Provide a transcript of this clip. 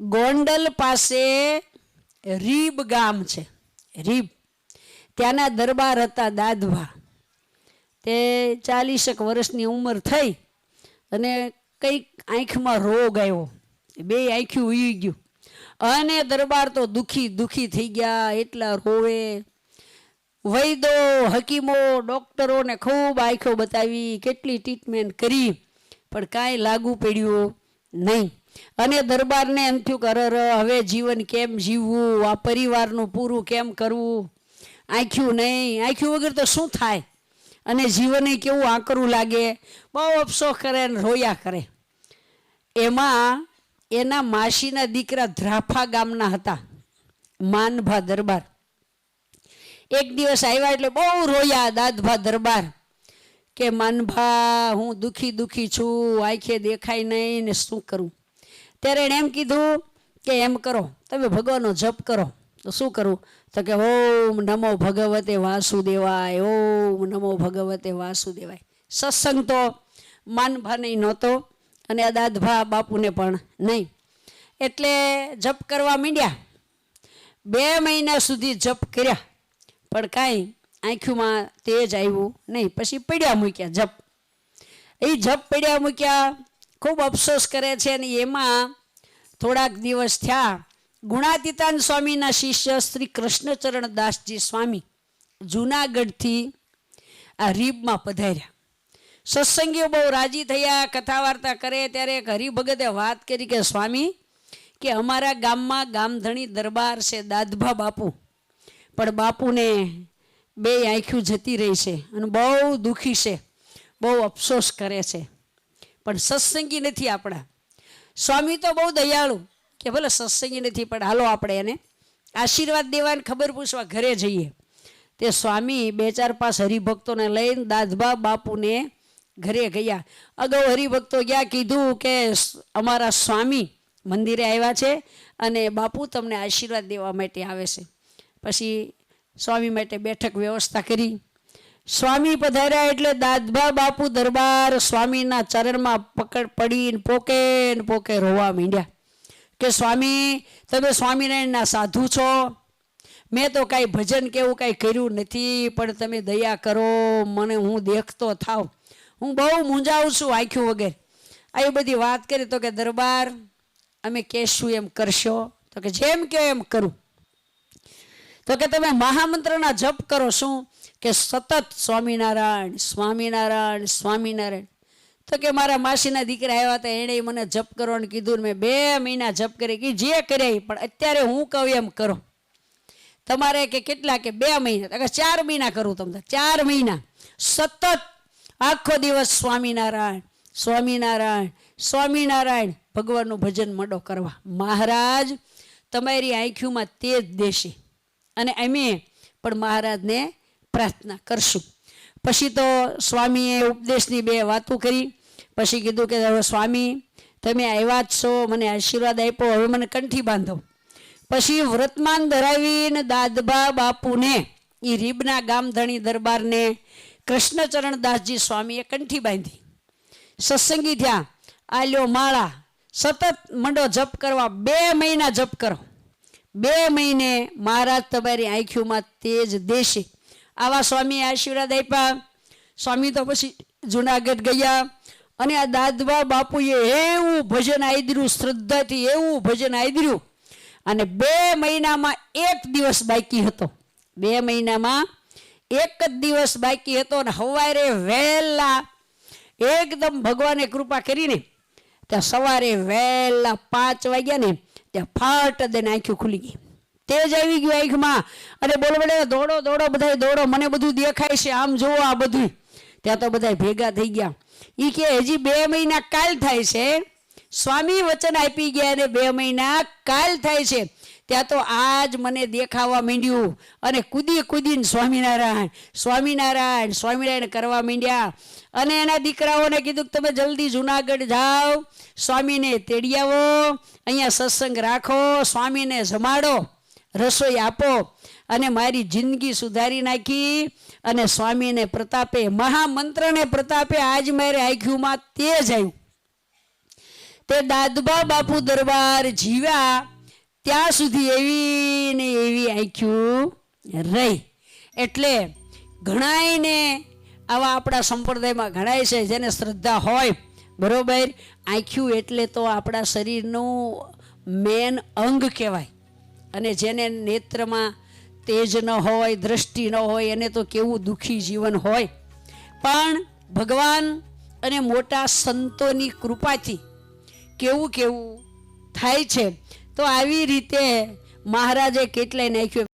ગોંડલ પાસે રીબ ગામ છે. રીબ. ત્યાંના દરબાર હતા દાદભા તે ચાલીસેક વર્ષની ઉંમર થઈ અને કંઈક આંખમાં રોગ આવ્યો. બે આંખ્યું ઉઈ ગયું. અને દરબાર તો દુખી દુખી થઈ ગયા, એટલા રોવે. વૈદો, હકીમો, ડૉક્ટરોને ખૂબ આંખો બતાવી, કેટલી ટ્રીટમેન્ટ કરી. પણ કાંઈ લાગુ પડ્યું નહીં. અને દરબારને એમ થયું કે અરે હવે જીવન કેમ જીવવું? આ પરિવારનું પૂરું કેમ કરવું? આંખ્યું નહીં. આંખ્યું વગર તો શું થાય? અને જીવને કેવું આકરું લાગે? બહુ અફસોસ કરે અને રોયા કરે. એમાં એના માસીના દીકરા ધ્રાફા ગામના હતા, માનભા દરબાર. એક દિવસ આવ્યા એટલે બહુ રોયા દાદભા દરબાર કે, માનભા, હું દુખી દુખી છું. આંખે દેખાય નહીં ને શું કરું? ત્યારે એણે એમ કીધું કે એમ કરો, તમે ભગવાનનો જપ કરો. તો શું કરું? તો કે ઓમ નમો ભગવતે વાસુદેવાય, ઓમ નમો ભગવતે વાસુદેવાય. સત્સંગ તો માનભા નહીં નહોતો અને આ દાદભા બાપુને પણ નહીં. એટલે જપ કરવા માંડ્યા. બે મહિના સુધી જપ કર્યા. પણ કાંઈ આંખ્યુંમાં તેજ આવ્યું નહીં. પછી પડ્યા મૂક્યા જપ. એ જપ પડ્યા મૂક્યા ખૂબ અફસોસ કરે છે અને એમાં થોડાક દિવસ થયા ગુણાતીતાન સ્વામીના શિષ્ય શ્રી કૃષ્ણચરણ દાસજી સ્વામી જૂનાગઢથી આ રીબમાં પધાર્યા. સત્સંગીઓ બહુ રાજી થયા કથા વાર્તા કરે, ત્યારે એક હરિભગતે વાત કરી કે, સ્વામી, કે અમારા ગામમાં ગામધણી દરબાર છે દાદભા બાપુ, પણ બાપુને બે આંખ્યું જતી રહી છે અને બહુ દુઃખી છે, બહુ અફસોસ કરે છે. પણ સત્સંગી નથી આપણા. સ્વામી તો બહુ દયાળુ કે ભલે સત્સંગી નથી, પણ હાલો આપણે એને આશીર્વાદ દેવાને ખબર પૂછવા ઘરે જઈએ. તે સ્વામી બે ચાર પાંચ હરિભક્તોને લઈને દાદભા બાપુને ઘરે ગયા. અગાઉ હરિભક્તો ગયા કીધું કે અમારા સ્વામી મંદિરે આવ્યા છે અને બાપુ તમને આશીર્વાદ દેવા માટે આવે છે. પછી સ્વામી માટે બેઠક વ્યવસ્થા કરી. સ્વામી પધાર્યા એટલે દાદભા બાપુ દરબાર સ્વામીના ચરણમાં પકડ પડીને પોકે ને પોકે રોવા માંડ્યા. કે સ્વામી, તમે સ્વામિનારાયણના સાધુ છો. મેં તો કાંઈ ભજન કેવું કાંઈ કર્યું નથી, પણ તમે દયા કરો, મને હું દેખતો થાવ. હું બહુ મૂંઝાવું છું આંખ્યું વગેરે. આવી બધી વાત કરી તો કે દરબાર, અમે કહેશું એમ કરશો? તો કે જેમ કહો એમ કરું. તો કે તમે મહામંત્રના જપ કરો શું? કે સતત સ્વામિનારાયણ સ્વામિનારાયણ સ્વામિનારાયણ. તો કે મારા માસીના દીકરા આવ્યા હતા, એણે મને જપ કરવાનું કીધું મેં બે મહિના જપ કરી કે જે કર્યા પણ અત્યારે હું કહું એમ કરો. તમારે કે કેટલા કે બે મહિના? કે ચાર મહિના કરું તમને, ચાર મહિના. સતત આખો દિવસ સ્વામિનારાયણ સ્વામિનારાયણ સ્વામિનારાયણ. ભગવાનનું ભજન મંડો કરવા. મહારાજ, તમારી આંખોમાં તેજ દેશે. અને અમે પણ મહારાજને પ્રાર્થના કરશું. પછી તો સ્વામીએ ઉપદેશની બે વાતો કરી. પછી કીધું કે હવે સ્વામી, તમે આવ્યા જ છો, મને આશીર્વાદ આપ્યો, હવે મને કંઠી બાંધો. પછી વ્રતમાન ધરાવીને દાદબા બાપુને એ રીબના ગામધણી દરબારને કૃષ્ણચરણ દાસજી સ્વામીએ કંઠી બાંધી. સત્સંગી થયા, આલ્યો માળા, સતત મંડો જપ કરવા, બે મહિના જપ કરો. બે મહિને મહારાજ તમારી આંખોમાં તેજ દેશે. આવા સ્વામીએ આશીર્વાદ આપ્યા. સ્વામી તો પછી જુનાગઢ ગયા અને આ દાદવા બાપુએ એવું ભજન આદર્યું શ્રદ્ધાથી એવું ભજન આદર્યું અને બે મહિનામાં એક દિવસ બાકી હતો. બે મહિનામાં એક જ દિવસ બાકી હતો અને સવારે વહેલા એકદમ ભગવાને કૃપા કરીને ત્યાં સવારે વહેલા પાંચ વાગ્યા ને ત્યાં ફાટ દે આંખી ખુલી ગઈ. તેજ આવી ગયું આંખમાં. અને બોલો બોલે દોડો દોડો બધા દોડો. મને બધું દેખાય છે, આમ જુઓ આ બધું ત્યાં તો બધા ભેગા થઈ ગયા. એ કે હજી બે મહિના કાલ થાય છે. સ્વામી વચન આપી ગયા અને બે મહિના કાલ થાય છે. ત્યાં તો આજ મને દેખાવા માંડ્યું અને કૂદી કૂદીને સ્વામિનારાયણ સ્વામિનારાયણ સ્વામિનારાયણ કરવા માંડ્યા. અને એના દીકરાઓને કીધું કે તમે જલ્દી જુનાગઢ જાઓ, સ્વામીને તેડી આવો અહીંયા સત્સંગ રાખો, સ્વામીને જમાડો, રસોઈ આપો. અને મારી જિંદગી સુધારી નાખી અને સ્વામીને પ્રતાપે, મહામંત્રને પ્રતાપે આજ મારે આઈક્યુમાં તે જ આવ્યું તે દાદબા બાપુ દરબાર જીવ્યા. ત્યાં સુધી એવી ને એવી આંખ્યું રહી. એટલે ઘણાયને આવા આપણા સંપ્રદાયમાં ઘણાય છે જેને શ્રદ્ધા હોય, બરોબર? આંખ્યું એટલે તો આપણા શરીરનું મેન અંગ કહેવાય. અને જેને નેત્રમાં તેજ ન હોય, દ્રષ્ટિ ન હોય, એને તો કેવું દુઃખી જીવન હોય. પણ ભગવાન અને મોટા સંતોની કૃપાથી કેવું કેવું થાય છે તો આવી રીતે મહારાજે કેટલાય નાખ્યું.